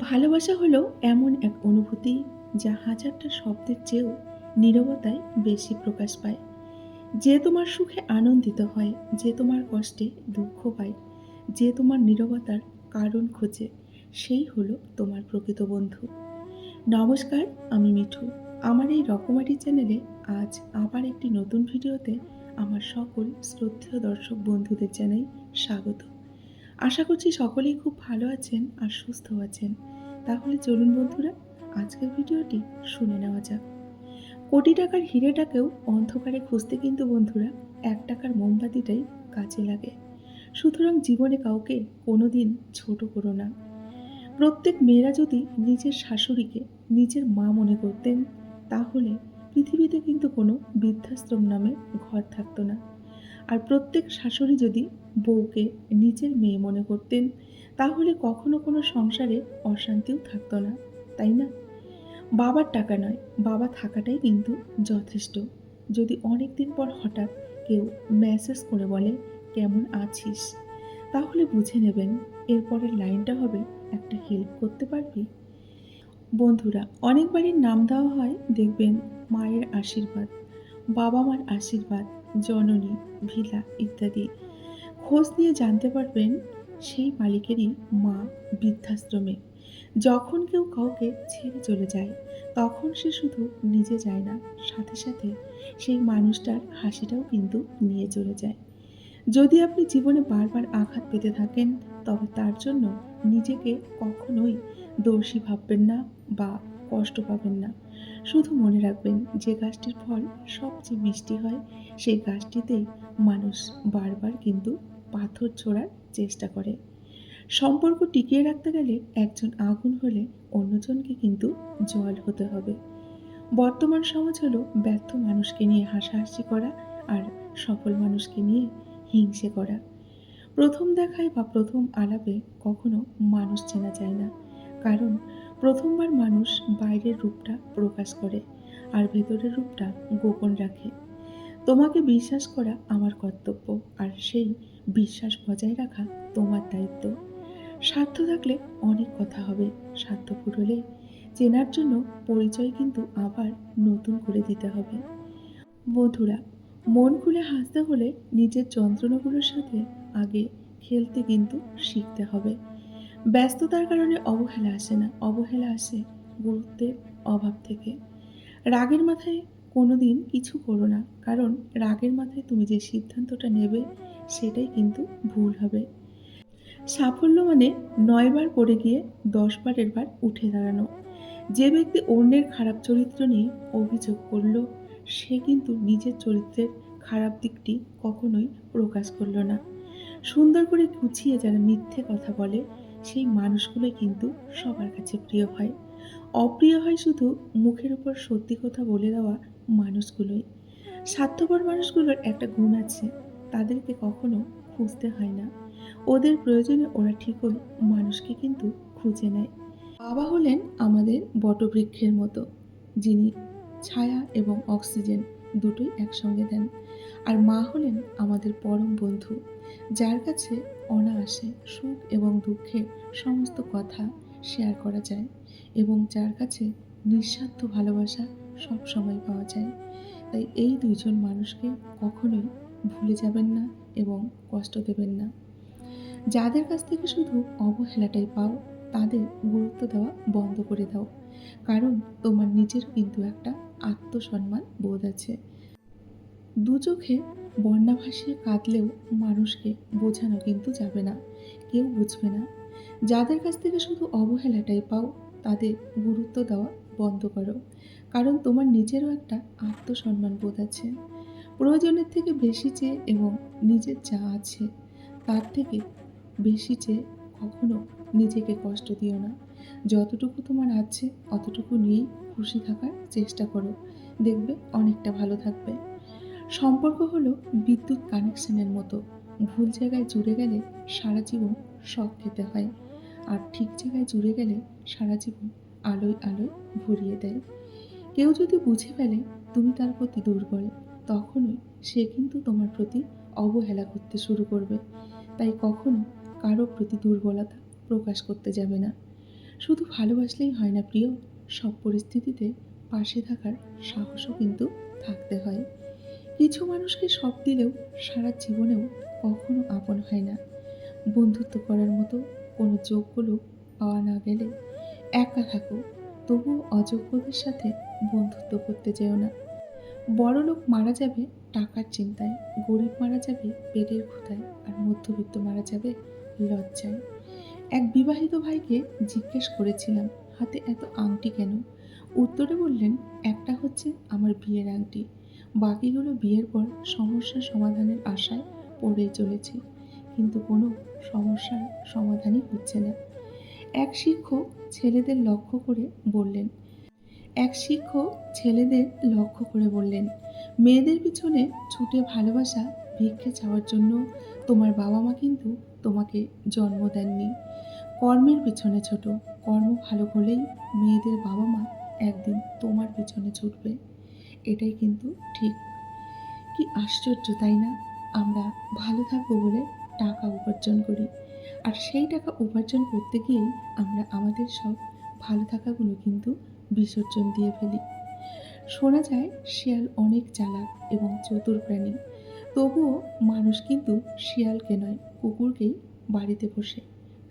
ভালোবাসা হলো এমন এক অনুভূতি যা হাজারটা শব্দের চেয়েও নীরবতায় বেশি প্রকাশ পায়। যে তোমার সুখে আনন্দিত হয়, যে তোমার কষ্টে দুঃখ পায়, যে তোমার নীরবতার কারণ খোঁজে, সেই হলো তোমার প্রকৃত বন্ধু। নমস্কার, আমি মিঠু। আমার এই রকমারি চ্যানেলে আজ আবার একটি নতুন ভিডিওতে আমার সকল শ্রদ্ধেয় দর্শক বন্ধুদের জানাই স্বাগত। আশা করছি সকলেই খুব ভালো আছেন আর সুস্থ আছেন। তাহলে চলুন বন্ধুরা, আজকের ভিডিওটি শুনে নেওয়া যাক। কোটি টাকার হিরেটাকেও অন্ধকারে খুঁজতে কিন্তু বন্ধুরা এক টাকার মোমবাতিটাই কাজে লাগে। সুতরাং জীবনে কাউকে কোনোদিন ছোটো করো না। প্রত্যেক মেয়েরা যদি নিজের শাশুড়িকে নিজের মা মনে করতেন, তাহলে পৃথিবীতে কিন্তু কোনো বৃদ্ধাশ্রম নামে ঘর থাকতো না। আর প্রত্যেক শাশুড়ি যদি বউকে নিজের মেয়ে মনে করতেন, তাহলে কখনো কোনো সংসারে অশান্তিও থাকতো না, তাই না? বাবার টাকা নয়, বাবা থাকাটাই কিন্তু যথেষ্ট। যদি অনেক দিন পর হঠাৎ কেউ মেসেজ করে বলে, কেমন আছিস? তাহলে বুঝে নেবেন এরপরের লাইনটা হবে, একটা হেল্প করতে পারবি? বন্ধুরা অনেক বাড়ির নাম দেওয়া হয়, দেখবেন মায়ের আশীর্বাদ বাবা মার আশীর্বাদ, জননী, ভিলা ইত্যাদি। খোঁজ নিয়ে জানতে পারবেন সেই মালিকেরই মা বৃদ্ধাশ্রমে। যখন কেউ কাউকে ছেড়ে চলে যায়, তখন সে শুধু নিজে যায় না, সাথে সাথে সেই মানুষটার হাসিটাও কিন্তু নিয়ে চলে যায়। যদি আপনি জীবনে বারবার আঘাত পেতে থাকেন, তবে তার জন্য নিজেকে কখনোই দোষী ভাববেন না বা কষ্ট পাবেন না। শুধু মনে রাখবেন যে গাছটির ফল সবচেয়ে মিষ্টি হয়, সেই গাছটিতেই মানুষ বারবার কিন্তু পাথর ছোড়ার চেষ্টা করে। সম্পর্ক টিকিয়ে রাখতে গেলে একজন আগুন হলে অন্যজনকে কিন্তু জল হতে হবে। বর্তমান সমাজ হলো ব্যর্থ মানুষকে নিয়ে হাসাহাসি করা আর সফল মানুষকে নিয়ে হিংসে করা। প্রথম দেখায় বা প্রথম আলাপে কখনো মানুষ চেনা যায় না, কারণ প্রথমবার মানুষ বাইরের রূপটা প্রকাশ করে আর ভেতরের রূপটা গোপন রাখে। তোমাকে বিশ্বাস করা আমার কর্তব্য, আর সেই বিশ্বাস বজায় রাখা তোমার দায়িত্ব। স্বার্থ থাকলে অনেক কথা হবে, স্বার্থপর হলে চেনার জন্য পরিচয় কিন্তু আবার নতুন করে দিতে হবে। বন্ধুরা, মন খুলে হাসতে হলে নিজের যন্ত্রণাগুলোর সাথে আগে খেলতে কিন্তু শিখতে হবে। ব্যস্ততার কারণে অবহেলা আসে না, অবহেলা আসে গুরুত্বের অভাব থেকে। রাগের মাথায় কোনো দিন কিছু করো না, কারণ রাগের মাথায় তুমি যে সিদ্ধান্তটা নেবে সেটাই কিন্তু ভুল হবে। সাফল্য মানে নয়বার পড়ে গিয়ে দশবারের বার উঠে দাঁড়ানো। যে ব্যক্তি অন্যের খারাপ চরিত্র নিয়ে অভিযোগ করল, সে কিন্তু নিজের চরিত্রের খারাপ দিকটি কখনোই প্রকাশ করল না। সুন্দর করে গুছিয়ে যারা মিথ্যে কথা বলে, সেই মানুষগুলোই কিন্তু সবার কাছে প্রিয় হয়। অপ্রিয় হয় শুধু মুখের উপর সত্যি কথা বলে দেওয়া মানুষগুলোই। স্বার্থপর মানুষগুলোর একটা গুণ আছে, তাদেরকে কখনো খুঁজতে হয় না। ওদের প্রয়োজনে ওরা ঠিকই মানুষকে কিন্তু খুঁজে নেয়। বাবা হলেন আমাদের বটবৃক্ষের মতো, যিনি ছায়া এবং অক্সিজেন দুটোই একসঙ্গে দেন। আর মা হলেন আমাদের পরম বন্ধু, যার কাছে অনায়াসে সুখ এবং দুঃখের সমস্ত কথা শেয়ার করা যায়। এবং যার কাছে নিঃস্বার্থ ভালোবাসা সব সময় পাওয়া যায়। তাই এই দুইজন মানুষকে কখনোই ভুলে যাবেন না এবং কষ্ট দেবেন না। যাদের কাছ থেকে শুধু অবহেলাটাই পাও, তাদের গুরুত্ব দেওয়া বন্ধ করে দাও। কারণ তোমার নিজের কিন্তু একটা আত্মসম্মান বোধ আছে। দু চোখে বন্যা ভাসিয়ে কাঁদলেও মানুষকে বোঝানো কিন্তু যাবে না। কেউ বুঝবে না। যাদের কাছ থেকে শুধু অবহেলাটাই পাও তাদের গুরুত্ব দেওয়া বন্ধ করো। কারণ তোমার নিজেরও একটা আত্মসম্মান বোধ আছে। প্রয়োজনের থেকে বেশি চেয়ে এবং নিজের যা আছে তার থেকে বেশি চেয়ে কখনো নিজেকে কষ্ট দিও না। যতটুকু তোমার আছে, অতটুকু নিয়েই খুশি থাকার চেষ্টা করো। দেখবে অনেকটা ভালো থাকবে। সম্পর্ক হলো বিদ্যুৎ কানেকশনের মতো। ভুল জায়গায় জুড়ে গেলে সারা জীবন শখ খেতে হয়। আর ঠিক জায়গায় জুড়ে গেলে সারা জীবন আলোয় আলোয় ভরিয়ে দেয়। কেউ যদি বুঝে ফেলে তুমি তার প্রতি দুর্বল, তখনই সে কিন্তু তোমার প্রতি অবহেলা করতে শুরু করবে। তাই কখনো কারও প্রতি দুর্বলতা প্রকাশ করতে যাবে না। শুধু ভালোবাসলেই হয় না প্রিয়, সব পরিস্থিতিতে পাশে থাকার সাহসও কিন্তু থাকতে হয়। কিছু মানুষকে সব দিলেও সারা জীবনেও কখনো আপন হয় না। বন্ধুত্ব করার মতো কোনো যোগ্য লোক পাওয়া না গেলে একা থাকো, তবুও অযোগ্যদের সাথে বন্ধুত্ব করতে যেও না। বড় লোক মারা যাবে টাকার চিন্তায়, গরিব মারা যাবে পেটের ক্ষুধায়, আর মধ্যবিত্ত মারা যাবে লজ্জায়। এক বিবাহিত ভাইকে জিজ্ঞেস করেছিলাম, হাতে এত আংটি কেন? উত্তরে বললেন, একটা হচ্ছে আমার বিয়ের আংটি। বাকিগুলো বিয়ের পর সমস্যা সমাধানের আশায় পড়েই চলেছি। কিন্তু কোনো সমস্যার সমাধানই হচ্ছে না। এক শিক্ষক ছেলেদের লক্ষ্য করে বললেন, এক শিক্ষক ছেলেদের লক্ষ্য করে বললেন, মেয়েদের পিছনে ছুটে ভালোবাসা, ভিক্ষে চাওয়ার জন্য তোমার বাবা মা কিন্তু তোমাকে জন্ম দেননি। কর্মের পিছনে ছোট, কর্ম ভালো হলেই মেয়েদের বাবা মা একদিন তোমার পিছনে ছুটবে। এটাই কিন্তু ঠিক। কি আশ্চর্য, তাই না? আমরা ভালো থাকব বলে টাকা উপার্জন করি। আর সেই টাকা উপার্জন করতে গিয়েই আমরা আমাদের সব ভালো থাকাগুলো কিন্তু বিসর্জন দিয়ে ফেলি। শোনা যায়, শিয়াল অনেক চালাক এবং চতুর প্রাণী। তবুও মানুষ কিন্তু শিয়ালকে নয়, কুকুরকেই বাড়িতে বসে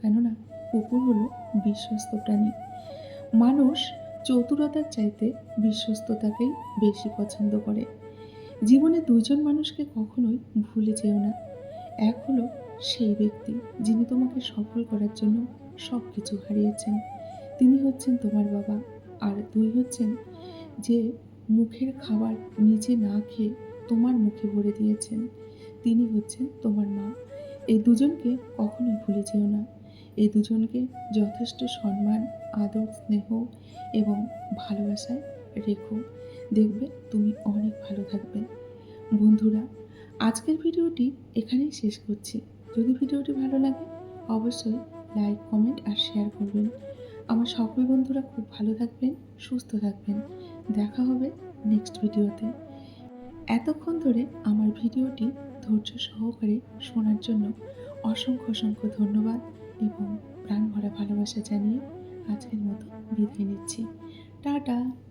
কেননা, কুকুর হলো বিশ্বস্ত প্রাণী। মানুষ চতুরতার চাইতে বিশ্বস্ততাকেই বেশি পছন্দ করে। জীবনে দুজন মানুষকে কখনোই ভুলে যেও না। এক হলো সেই ব্যক্তি যিনি তোমাকে সফল করার জন্য সব কিছু হারিয়েছেন। তিনি হচ্ছেন তোমার বাবা আর দুই হচ্ছেন যে মুখের খাবার নিজে না খেয়ে তোমার মুখে ভরে দিয়েছেন। তিনি হচ্ছেন তোমার মা। এই দুজনকে কখনোই ভুলে যেও না। এই দুজনকে যথেষ্ট সম্মান, আদর, স্নেহ এবং ভালোবাসায় রেখো। দেখবে তুমি অনেক ভালো থাকবে। বন্ধুরা আজকের ভিডিওটি এখানেই শেষ করছি। যদি ভিডিওটি ভালো লাগে, অবশ্যই লাইক, কমেন্ট আর শেয়ার করবেন। আমার সকল বন্ধুরা খুব ভালো থাকবেন, সুস্থ থাকবেন। দেখা হবে নেক্সট ভিডিওতে। এতক্ষণ ধরে আমার ভিডিওটি ধৈর্য সহকারে শোনার জন্য অসংখ্য অসংখ্য ধন্যবাদ এবং প্রাণ ভরা ভালোবাসা জানিয়ে আজকের মতো বিদায় নিচ্ছি। টাটা!